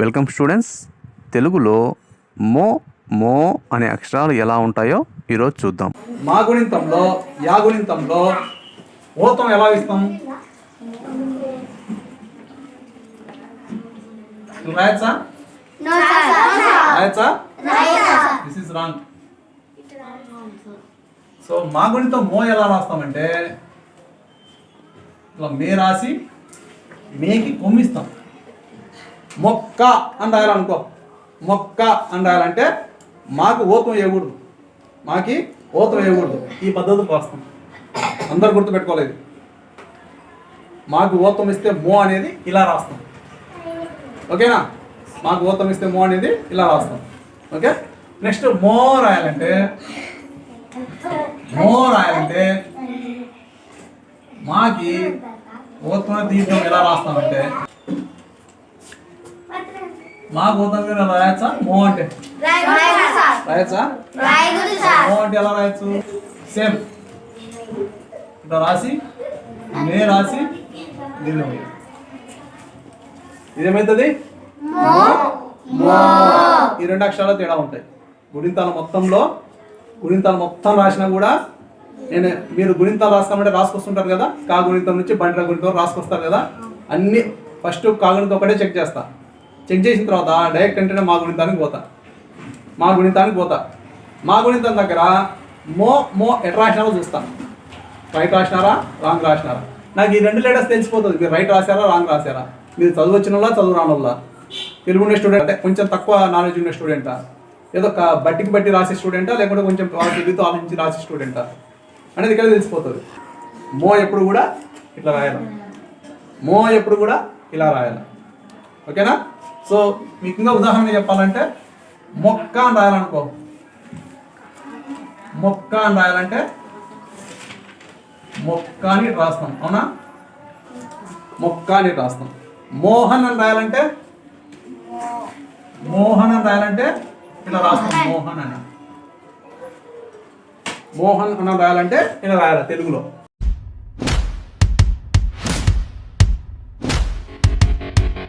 Welcome students. తెలుగులో మో మో అనే అక్షరాలు ఎలా ఉంటాయో ఈరోజు చూద్దాం. మా గుణింతంలో యా గుణింతంలో ఓతం ఎలా ఇస్తాం? రాయచ్చా. రాయచ్చా. దిస్ ఇస్ రాంగ్ సో మా గుణితం మో ఎలా రాస్తామంటే ఇట్లా మే రాసి మేకి కొమ్మిస్తాం. మొక్క అని రాయాలనుకో. మొక్క అని రాయాలంటే మాకు ఓతం వేయకూడదు. మాకి ఓతం వేయకూడదు. ఈ పద్ధతికి వస్తాం అందరు గుర్తుపెట్టుకోలేదు మాకు ఓతం ఇస్తే మో అనేది ఇలా రాస్తాం. ఓకేనా? మాకు ఓతం ఇస్తే మో అనేది ఇలా రాస్తాం. ఓకే? నెక్స్ట్ మో రాయాలంటే మో రాయాలంటే మాకి ఓతం తీర్థం ఎలా రాస్తామంటే మాకు ఓతం మీద రాయచ్చా? మో అంటే. రాయచ్చా. మో అంటే ఎలా రాయొచ్చు? సేమ్. ఇట్లా రాసి మే రాసి ఇదేమవుతుంది ఈ రెండు అక్షరాలు తేడా ఉంటాయి. గుణింతాల మొత్తంలో గుణింతాలు మొత్తం రాసినా కూడా నేను మీరు గుణింతాలు రాసుకోమంటే రాసుకొస్తుంటారు కదా? కా గుణితం నుంచి బండ్ల గుణితం రాసుకొస్తారు కదా? అన్ని ఫస్ట్ కాగుణితం ఒకటే చెక్ చేస్తా. చెక్ చేసిన తర్వాత డైరెక్ట్ అంటేనే మా గుణితానికి పోతా. మా గుణితానికి పోతా. మా గుణితం దగ్గర మో మో ఎట్ రాసినారో చూస్తా రైట్ రాసినారా? రాంగ్ రాసినారా? నాకు ఈ రెండు లెటర్స్ తెలిసిపోతుంది మీరు రైట్ రాశారా? రాంగ్ రాశారా? మీరు చదువు వచ్చిన వాళ్ళ చదువు రాని వాళ్ళ తెలుగు ఉండే స్టూడెంట్ అంటే కొంచెం తక్కువ నాలెడ్జ్ ఉండే స్టూడెంటా ఏదో ఒక బట్టికి బట్టి రాసే స్టూడెంటా లేకుంటే కొంచెం తెలివితో ఆలోచించి రాసే స్టూడెంటా అనేది ఇక్కడ తెలిసిపోతుంది. మో ఎప్పుడు కూడా ఇట్లా రాయాలి. మో ఎప్పుడు కూడా ఇలా రాయాలి. ఓకేనా? సో మీకు ఇంకా ఉదాహరణ చెప్పాలంటే మొక్క అని రాయాలనుకో. మొక్క అని రాయాలంటే మొక్క అని రాస్తాం. అవునా? మొక్క అని రాస్తాం. మోహన్ అని రాయాలంటే మోహన్ అని రాయాలంటే ఇలా రాస్తాం. మోహన్. అని. మోహన్ అని రాయాలంటే ఇలా రాయాలి తెలుగులో.